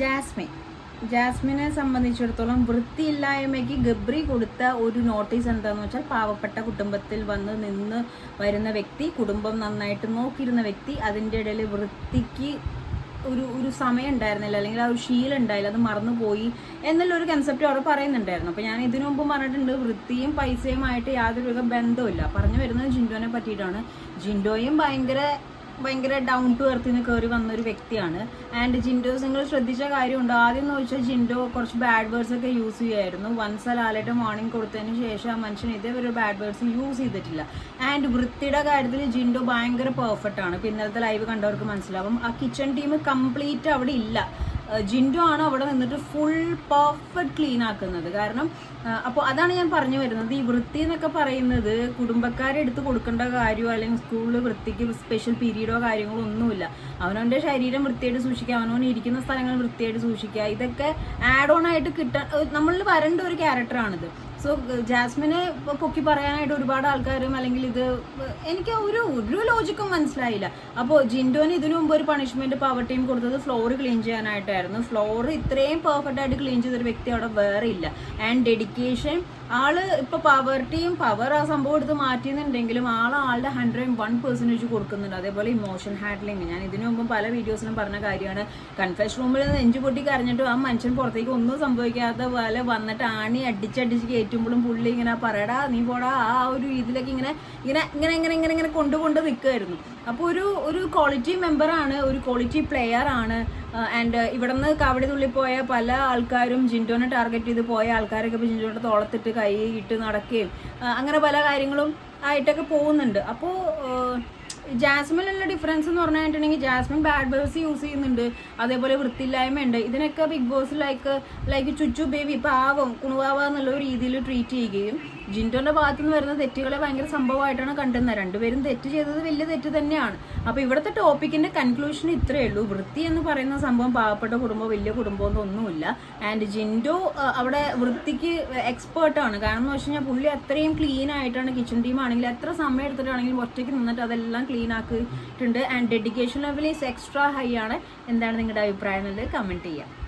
Jasmine. ജാസ്മിനെ സംബന്ധിച്ചിടത്തോളം വൃത്തിയില്ലായ്മയ്ക്ക് ഗബ്രി കൊടുത്ത ഒരു നോട്ടീസ് എന്താന്ന് വെച്ചാൽ പാവപ്പെട്ട കുടുംബത്തിൽ വന്ന് നിന്ന് വരുന്ന വ്യക്തി കുടുംബം നന്നായിട്ട് നോക്കിയിരുന്ന വ്യക്തി അതിന്റെ ഇടയിൽ വൃത്തിക്ക് ഒരു ഒരു സമയം ഉണ്ടായിരുന്നില്ല. അല്ലെങ്കിൽ ആ ഒരു ശീലം ഉണ്ടായില്ല. അത് മറന്നുപോയി എന്നുള്ള ഒരു കൺസെപ്റ്റ് അവിടെ പറയുന്നുണ്ടായിരുന്നു. അപ്പോൾ ഞാൻ ഇതിനു മുമ്പ് പറഞ്ഞിട്ടുണ്ട് വൃത്തിയും പൈസയുമായിട്ട് യാതൊരു ബന്ധമില്ല പറഞ്ഞു വരുന്നത് ജിൻഡോനെ പറ്റിയിട്ടാണ്. ജിൻഡോയും ഭയങ്കര ഭയങ്കര ഡൗൺ ടു എർത്തിൽ നിന്ന് കയറി വന്ന ഒരു വ്യക്തിയാണ്. ആൻഡ് ജിൻഡോസ് നിങ്ങൾ ശ്രദ്ധിച്ച കാര്യമുണ്ട്? ആദ്യം എന്ന് വെച്ചാൽ ജിൻഡോ കുറച്ച് ബാഡ് വേർഡ്സ് ഒക്കെ യൂസ് ചെയ്യുമായിരുന്നു വൺസ് ലാലേട്ട് മോർണിംഗ് കൊടുത്തതിന് ശേഷം ആ മനുഷ്യൻ ഇതേവരെ ബാഡ് വേർഡ്സ് യൂസ് ചെയ്തിട്ടില്ല. ആൻഡ് വൃത്തിയുടെ കാര്യത്തിൽ ജിൻഡോ ഭയങ്കര പെർഫെക്റ്റ് ആണ്. ഇപ്പം ഇന്നലത്തെ ലൈവ് കണ്ടവർക്ക് മനസ്സിലാവും. ആ കിച്ചൺ ടീം കംപ്ലീറ്റ് അവിടെ ഇല്ല. ജിൻഡോ ആണ് അവിടെ നിന്നിട്ട് ഫുൾ പെർഫെക്റ്റ് ക്ലീൻ ആക്കുന്നത്. കാരണം അപ്പോൾ അതാണ് ഞാൻ പറഞ്ഞു വരുന്നത്. ഈ വൃത്തി എന്നൊക്കെ പറയുന്നത് കുടുംബക്കാരെ എടുത്ത് കൊടുക്കേണ്ട കാര്യമോ അല്ലെങ്കിൽ സ്കൂളിൽ വൃത്തിക്ക് സ്പെഷ്യൽ പീരീഡോ കാര്യങ്ങളോ ഒന്നുമില്ല. അവനവന്റെ ശരീരം വൃത്തിയായിട്ട് സൂക്ഷിക്കുക അവനവൻ ഇരിക്കുന്ന സ്ഥലങ്ങൾ വൃത്തിയായിട്ട് സൂക്ഷിക്കുക. ഇതൊക്കെ ആഡ് ഓൺ ആയിട്ട് കിട്ടാൻ നമ്മളിൽ വരേണ്ട ഒരു ക്യാരക്ടറാണിത് സോ ജാസ്മിനെ പൊക്കി പറയാനായിട്ട് ഒരുപാട് ആൾക്കാരും അല്ലെങ്കിൽ ഇത് എനിക്ക് ഒരു ഒരു ലോജിക്കും മനസ്സിലായില്ല. അപ്പോൾ ജിൻഡോന് ഇതിനു മുമ്പ് ഒരു പണിഷ്മെന്റ് പവർ ടീം കൊടുത്തത് ഫ്ലോർ ക്ലീൻ ചെയ്യാനായിട്ടായിരുന്നു. ഫ്ലോർ ഇത്രയും പെർഫെക്റ്റ് ആയിട്ട് ക്ലീൻ ചെയ്തൊരു വ്യക്തി അവിടെ വേറെ ഇല്ല. ആൻഡ് ഡെഡിക്കേഷൻ ആൾ ഇപ്പൊ പവർട്ടിയും പവർ ആ സംഭവം എടുത്ത് മാറ്റിയെന്നുണ്ടെങ്കിലും ആൾ ആളുടെ ഹൺഡ്രഡ് വൺ പെർസെന്റേജ് കൊടുക്കുന്നുണ്ട്. അതേപോലെ ഇമോഷൻ ഹാൻഡ്ലിങ് ഞാൻ ഇതിനു മുമ്പ് പല വീഡിയോസിലും പറഞ്ഞ കാര്യമാണ്. കൺഫെഷൻ റൂമിൽ നിന്ന് നെഞ്ചു പൊട്ടി കരഞ്ഞിട്ട് ആ മനുഷ്യൻ പുറത്തേക്ക് ഒന്നും സംഭവിക്കാത്ത പോലെ വന്നിട്ട് ആണി അടിച്ചടിച്ച് കയറ്റുമ്പോഴും പുള്ളി ഇങ്ങനെ പറയടാ നീ പോടാ ആ ഒരു രീതിയിലേക്ക് ഇങ്ങനെ ഇങ്ങനെ ഇങ്ങനെ ഇങ്ങനെ ഇങ്ങനെ ഇങ്ങനെ കൊണ്ടുകൊണ്ട് നിൽക്കുമായിരുന്നു അപ്പോൾ ഒരു ഒരു ക്വാളിറ്റി മെമ്പറാണ് ഒരു ക്വാളിറ്റി പ്ലെയർ ആണ്. ആൻഡ് ഇവിടെ നിന്ന് കവടി തുള്ളി പോയ പല ആൾക്കാരും ജിൻഡോനെ ടാർഗറ്റ് ചെയ്ത് പോയ ആൾക്കാരൊക്കെ ഇപ്പോൾ ജിൻഡോയുടെ തോളത്തിട്ട് കൈ ഇട്ട് നടക്കുകയും അങ്ങനെ പല കാര്യങ്ങളും ആയിട്ടൊക്കെ പോകുന്നുണ്ട്. അപ്പോൾ ജാസ്മിനുള്ള ഡിഫറൻസ് എന്ന് പറഞ്ഞിട്ടുണ്ടെങ്കിൽ ജാസ്മിൻ ബാഡ് വേർഡ്സ് യൂസ് ചെയ്യുന്നുണ്ട്. അതേപോലെ വൃത്തിയില്ലായ്മ ഉണ്ട്. ഇതിനൊക്കെ ബിഗ് ബോസ് ലൈക്ക് ലൈക്ക് ചുച്ചു ബേബി പാവം കുണുവാവ എന്നുള്ള രീതിയിൽ ട്രീറ്റ് ചെയ്യുകയും. ജിന്റോന്റെ ഭാഗത്തു നിന്ന് വരുന്ന തെറ്റുകളെ ഭയങ്കര സംഭവമായിട്ടാണ് കണ്ടുന്നത് രണ്ടുപേരും തെറ്റ് ചെയ്തത് വലിയ തെറ്റ് തന്നെയാണ്. അപ്പോൾ ഇവിടുത്തെ ടോപ്പിക്കിന്റെ കൺക്ലൂഷൻ ഇത്രയേ ഉള്ളൂ. വൃത്തി എന്ന് പറയുന്ന സംഭവം പാവപ്പെട്ട കുടുംബം വലിയ കുടുംബം എന്നൊന്നുമില്ല ആൻഡ് ജിൻഡോ അവിടെ വൃത്തിക്ക് എക്സ്പേർട്ടാണ് കാരണം എന്ന് വെച്ച് കഴിഞ്ഞാൽ പുള്ളി അത്രയും ക്ലീൻ ആയിട്ടാണ് കിച്ചൺ ടീം ആണെങ്കിൽ എത്ര സമയം എടുത്തിട്ടാണെങ്കിലും ഒറ്റയ്ക്ക് നിന്നിട്ട് അതെല്ലാം ക്ലീൻ ആക്കിയിട്ടുണ്ട്. And dedication level is extra high ആണ്. എന്താണ് നിങ്ങളുടെ അഭിപ്രായം എന്നുള്ളത് കമന്റ് ചെയ്യാം.